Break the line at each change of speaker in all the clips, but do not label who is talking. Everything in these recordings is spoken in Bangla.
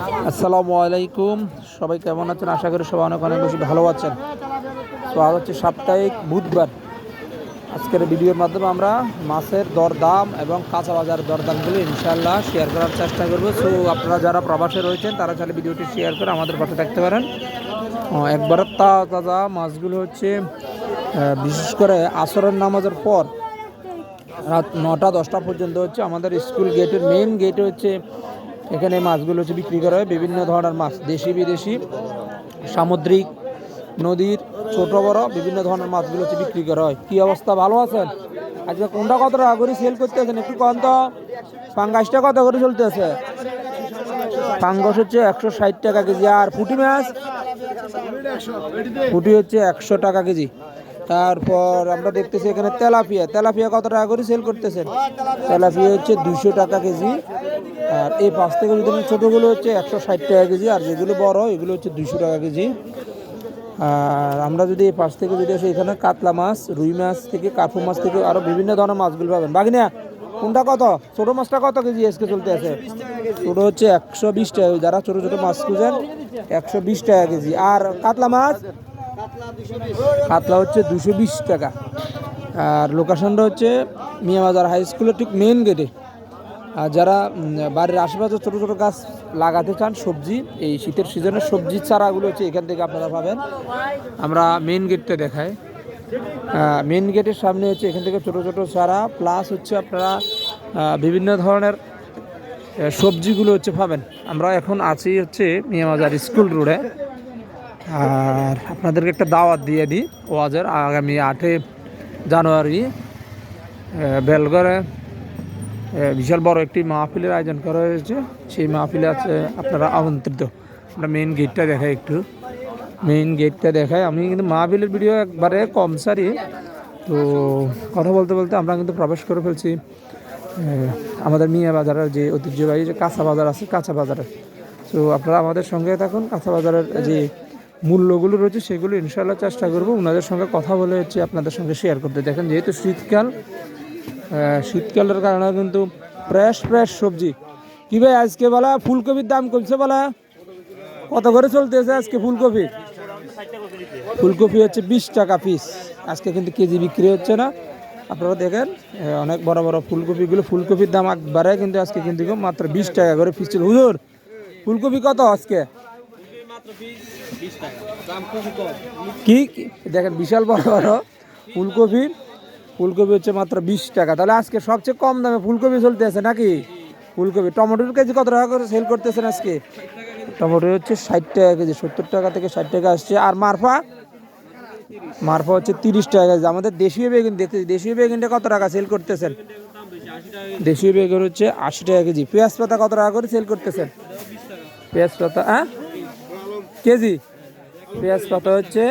আসসালামু আলাইকুম। সবাই কেমন আছেন? আশা করি সবাই অনেক অনেক বেশি ভালো আছেন। তো আজ হচ্ছে সাপ্তাহিক বুধবার। আজকের ভিডিওর মাধ্যমে আমরা মাছের দরদাম এবং কাঁচা বাজার দরদামগুলো ইনশাল্লাহ শেয়ার করার চেষ্টা করব। সো আপনারা যারা প্রবাসে রয়েছেন, তারা চাইলে ভিডিওটি শেয়ার করে আমাদের পাশে থাকতে পারেন। একবারে তাজা তাজা মাছগুলো হচ্ছে বিশেষ করে আসরের নামাজের পর রাত নটা দশটা পর্যন্ত হচ্ছে আমাদের স্কুল গেটের মেন গেটে হচ্ছে এখানে মাছগুলো হচ্ছে বিক্রি করা হয় বিভিন্ন ধরনের মাছ, দেশি, বিদেশি, সামুদ্রিক, নদীর, ছোট, বড়, বিভিন্ন ধরনের মাছগুলো হচ্ছে বিক্রি করা হয়। কী অবস্থা? ভালো আছেন? আজকে কোনটা কত টাকা করে সেল করতে করতেছেন একটু কম তো। পাঙ্গাসটা কত করে চলতেছে? পাঙ্গাস হচ্ছে একশো ষাট টাকা কেজি। আর পুঁটি মাছ? পুঁটি হচ্ছে একশো টাকা কেজি। তারপর আমরা দেখতেছি এখানে তেলাপিয়া। তেলাপিয়া কত টাকা করে সেল করতেছেন? তেলাপিয়া হচ্ছে দুশো টাকা কেজি। আর এই পাঁচ থেকে যদি ছোটোগুলো হচ্ছে একশো ষাট টাকা কেজি, আর যেগুলো বড়, এগুলো হচ্ছে দুশো টাকা কেজি। আর আমরা যদি এই পাশ থেকে যদি আসি, এখানে কাতলা মাছ, রুই মাছ থেকে কার্পু মাছ থেকে আরও বিভিন্ন ধরনের মাছগুলো পাবেন। বাগিনা কোনটা কত? ছোটো মাছটা কত কেজি আজকে চলতে আছে? ছোটো হচ্ছে একশো বিশ টাকা যারা ছোটো ছোটো মাছ খুঁজেন, একশো বিশ টাকা কেজি। আর কাতলা মাছ? কাতলা হচ্ছে দুশো বিশ টাকা। আর লোকেশনটা হচ্ছে মিয়াবাজার হাই স্কুলের ঠিক মেন গেটে যারা বাড়ির আশেপাশে ছোটো ছোটো গাছ লাগাতে চান সবজি, এই শীতের সিজনের সবজি চারাগুলো হচ্ছে এখান থেকে আপনারা পাবেন। আমরা মেন গেটটা দেখাই। মেন গেটের সামনে হচ্ছে এখান থেকে ছোটো ছোটো চারা প্লাস হচ্ছে আপনারা বিভিন্ন ধরনের সবজিগুলো হচ্ছে পাবেন। আমরা এখন আছি হচ্ছে মিয়ামাজার স্কুল রোডে। আর আপনাদেরকে একটা দাওয়াত দিয়ে দিই, ওয়াজের আগামী আটে জানুয়ারি বেলগড়ে। বিশাল বড় একটি মাহফিলের আয়োজন করা হয়েছে। সেই মাহফিলে আছে আপনারা আমন্ত্রিত। আমরা মেইন গেটটা দেখাই একটু। মেইন গেটটা দেখাই। আমি কিন্তু মাহফিলের ভিডিও একবারে কম সারি। তো কথা বলতে বলতে আমরা কিন্তু প্রবেশ করে ফেলছি। আমাদের মিয়া বাজারের যে ঐতিহ্যবাহী যে কাঁচা বাজার আছে, কাঁচা বাজারের। তো আপনারা আমাদের সঙ্গে থাকুন। কাঁচা বাজারের যে মূল্যগুলো রয়েছে, সেগুলো ইনশাল্লাহ চেষ্টা করব। ওনাদের সঙ্গে কথা বলে হচ্ছে আপনাদের সঙ্গে শেয়ার করতে। দেখেন, যেহেতু শীতকাল শীতকালের কারণে কিন্তু ফ্রেশ ফ্রেশ সবজি। কি ভাই আজকে বলা ফুলকপির দাম কমছে বলা? কত করে চলতেছে আজকে ফুলকপি? ফুলকপি হচ্ছে বিশ টাকা পিস আজকে কিন্তু কেজি বিক্রি হচ্ছে না। আপনারা দেখেন অনেক বড় বড় ফুলকপিগুলো ফুলকপির দাম একবারে কিন্তু আজকে কিন্তু মাত্র বিশ টাকা করে পিস ছিল। হুজুর ফুলকপি কত আজকে? কি? দেখেন বিশাল বড় বড় ফুলকপি। ফুলকপি হচ্ছে মাত্র বিশ টাকা। তাহলে আজকে সবচেয়ে কম দামে ফুলকপি চলতে আছে নাকি? ফুলকপি। টমেটোর কেজি কত টাকা করে সেল করতেছেন আজকে? টমেটো হচ্ছে ষাট টাকা কেজি, সত্তর টাকা থেকে ষাট টাকা আসছে। আর মারফা? মারফা হচ্ছে তিরিশ টাকা কেজি। আমাদের দেশীয় বেগুন দেখতে দেশীয় বেগুনটা কত টাকা সেল করতেছেন? দেশীয় বেগুন হচ্ছে আশি টাকা কেজি। পেঁয়াজ পাতা কত টাকা করে সেল করতেছেন? পেঁয়াজ পাতা হ্যাঁ? কেজি? পেঁয়াজ পাতা হচ্ছে,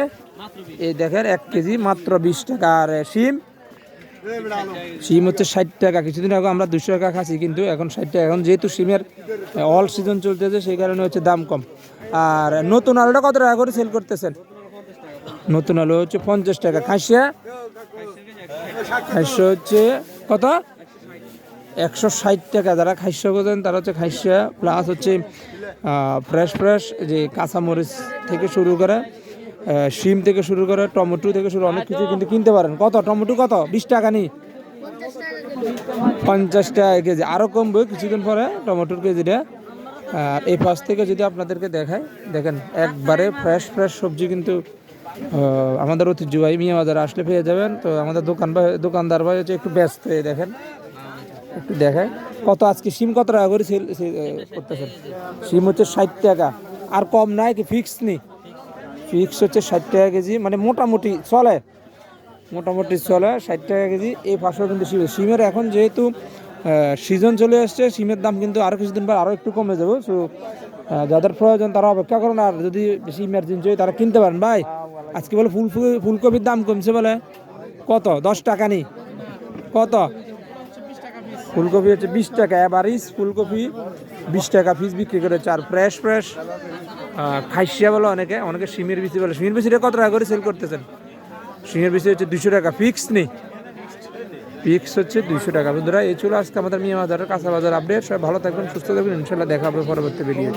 এই দেখেন, এক কেজি মাত্র বিশ টাকা। আর শিম? শিম হচ্ছে ষাট টাকা। কিছুদিন আগে আমরা দুশো টাকা খাচ্ছি, কিন্তু এখন ষাট টাকা। এখন যেহেতু শিমের অল সিজন চলতেছে, সেই কারণে হচ্ছে দাম কম। আর নতুন আলুটা কত টাকা করে সেল করতেছেন? নতুন আলু হচ্ছে পঞ্চাশ টাকা। খাসিয়া খাসিয়া হচ্ছে কত? একশো ষাট টাকা। যারা খাইস্য করছেন তারা হচ্ছে খাইস্যা প্লাস হচ্ছে ফ্রেশ ফ্রেশ যে কাঁচামরিচ থেকে শুরু করে শিম থেকে শুরু করে টমেটো থেকে শুরু অনেক কিছু কিন্তু কিনতে পারেন। কত? টমেটো কত? বিশ টাকা নি? পঞ্চাশ টাকা কেজি। আরও কমবে কিছুদিন পরে টমেটোর কেজিটা। আর এই পাশ থেকে যদি আপনাদেরকে দেখায় দেখেন একবারে ফ্রেশ ফ্রেশ সবজি কিন্তু আমাদের ঐতিহ্যবাহী মিয়া বাজারে আসলে পেয়ে যাবেন। তো আমাদের দোকান ভাই, দোকানদার ভাই হচ্ছে একটু ব্যস্ত হয়ে দেখেন। একটু দেখায় কত আজকে? সিম কত টাকা করে করতেছেন? সিম হচ্ছে ষাট টাকা। আর কম নাই কি? ফিক্স নি? ফিক্স হচ্ছে ষাট টাকা কেজি মানে মোটামুটি চলে মোটামুটি চলে ষাট টাকা কেজি। এই পাশেও কিন্তু সিম সিমের এখন যেহেতু সিজন চলে আসছে সিমের দাম কিন্তু আরও কিছুদিন পর আরও একটু কমে যাবে। সো যাদের প্রয়োজন তারা অপেক্ষা করেন, আর যদি বেশি ইমার্জেন্সি হয় তারা কিনতে পারেন। ভাই, আজকে বলে ফুল ফুলকপির দাম কমছে বলে, কত? দশ টাকা নি। কত? ফুলকপি হচ্ছে বিশ টাকা। অ্যাভারেজ ফুলকপি বিশ টাকা পিস বিক্রি করেছে আর ফ্রেশ ফ্রেশ খাইসিয়া বলো অনেকে অনেকে সিমের বিচি বলে। সিমের বিচিটা কত টাকা করে সেল করতেছেন? সিমের বিচি হচ্ছে দুশো টাকা ফিক্স নেই। ফিক্স হচ্ছে দুইশো টাকা। বন্ধুরা, এই ছিল আজকে আমাদের মিয়া বাজারের কাঁচা বাজার আপডেট সবাই ভালো থাকবেন, সুস্থ থাকবেন। ইনশাল্লাহ দেখা হবে পরবর্তী ভিডিও